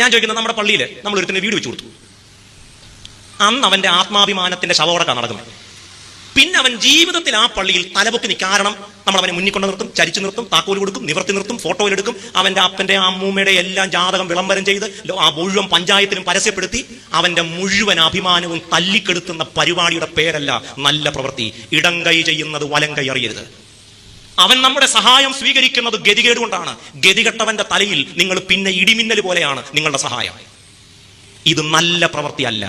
ഞാൻ ചോദിക്കുന്നത് നമ്മുടെ പള്ളിയിൽ നമ്മൾ ഒരുത്തിന് വീട് വെച്ചു കൊടുത്തു. അന്ന് അവന്റെ ആത്മാഭിമാനത്തിന്റെ ശവോടക്കാണ് നടക്കുന്നത്. പിന്നെ അവൻ ജീവിതത്തിൽ ആ പള്ളിയിൽ തലപൊക്കി നിൽക്കാരണം കാരണം നമ്മൾ അവനെ മുന്നിൽ കൊണ്ട് നിർത്തും ചരിച്ചു നിർത്തും താക്കോൽ കൊടുക്കും നിവർത്തി നിർത്തും ഫോട്ടോയിൽ എടുക്കും. അവന്റെ അപ്പന്റെ അമ്മൂമ്മയുടെ എല്ലാം ജാതകം വിളംബരം ചെയ്ത് ആ മുഴുവൻ പഞ്ചായത്തിലും പരസ്യപ്പെടുത്തി അവന്റെ മുഴുവൻ അഭിമാനവും തല്ലിക്കെടുത്തുന്ന പരിപാടിയുടെ പേരല്ല നല്ല പ്രവൃത്തി. ഇടം കൈ ചെയ്യുന്നത് വലം കൈ അറിയരുത്. അവൻ നമ്മുടെ സഹായം സ്വീകരിക്കുന്നത് ഗതികേട് കൊണ്ടാണ് ഗതികെട്ടവന്റെ തലയിൽ നിങ്ങൾ പിന്നെ ഇടിമിന്നൽ പോലെയാണ് നിങ്ങളുടെ സഹായം. ഇത് നല്ല പ്രവൃത്തിയല്ല.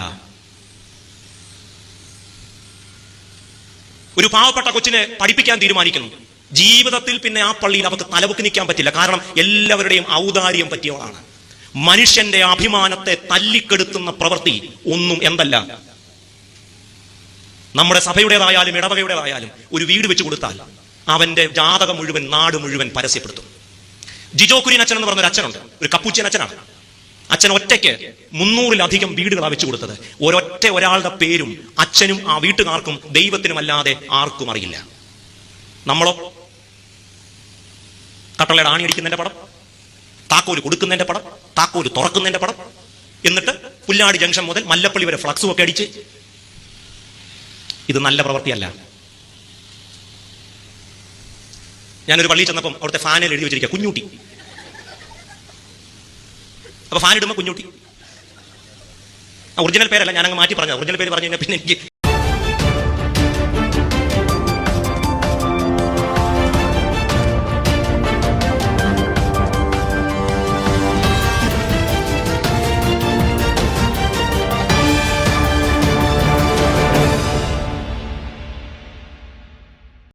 ഒരു പാവപ്പെട്ട കൊച്ചിനെ പഠിപ്പിക്കാൻ തീരുമാനിക്കുന്നു. ജീവിതത്തിൽ പിന്നെ ആ പള്ളിയിൽ അവർക്ക് തലവുക്ക് നിൽക്കാൻ പറ്റില്ല. കാരണം എല്ലാവരുടെയും ഔദാര്യം പറ്റിയവളാണ്. മനുഷ്യന്റെ അഭിമാനത്തെ തല്ലിക്കെടുത്തുന്ന പ്രവൃത്തി ഒന്നും എന്തല്ല. നമ്മുടെ സഭയുടേതായാലും ഇടവകയുടേതായാലും ഒരു വീട് വെച്ച് കൊടുത്താൽ അവന്റെ ജാതകം മുഴുവൻ നാട് മുഴുവൻ പരസ്യപ്പെടുത്തും. ജിജോ അച്ഛൻ എന്ന് പറഞ്ഞൊരു അച്ഛനുണ്ട്. ഒരു കപ്പൂച്ചൻ അച്ഛനാണ്. അച്ഛൻ ഒറ്റയ്ക്ക് മുന്നൂറിലധികം വീടുകളാണ് വെച്ചു കൊടുത്തത്. ഒരൊറ്റ ഒരാളുടെ പേരും അച്ഛനും ആ വീട്ടുകാർക്കും ദൈവത്തിനും അല്ലാതെ ആർക്കും അറിയില്ല. നമ്മളോ? കട്ടളയുടെ ആണി പടം? താക്കോൽ കൊടുക്കുന്നതിന്റെ പടം? താക്കോൽ തുറക്കുന്നതിന്റെ പടം? എന്നിട്ട് പുല്ലാടി ജംഗ്ഷൻ മുതൽ മല്ലപ്പള്ളി വരെ ഫ്ലക്സും ഒക്കെ അടിച്ച്. ഇത് നല്ല പ്രവൃത്തിയല്ല. ഞാനൊരു പള്ളിയിൽ ചെന്നപ്പം അവിടുത്തെ ഫാനിൽ എഴുതി വെച്ചിരിക്കുക കുഞ്ഞൂട്ടി. അപ്പൊ ഫാൻ ഇടുമ്പോൾ കുഞ്ഞൂട്ടി. ഒറിജിനൽ പേരല്ല ഞാനങ്ങ് മാറ്റി പറഞ്ഞത്. ഒറിജിനൽ പേര് പറഞ്ഞു കഴിഞ്ഞാൽ പിന്നെ എനിക്ക്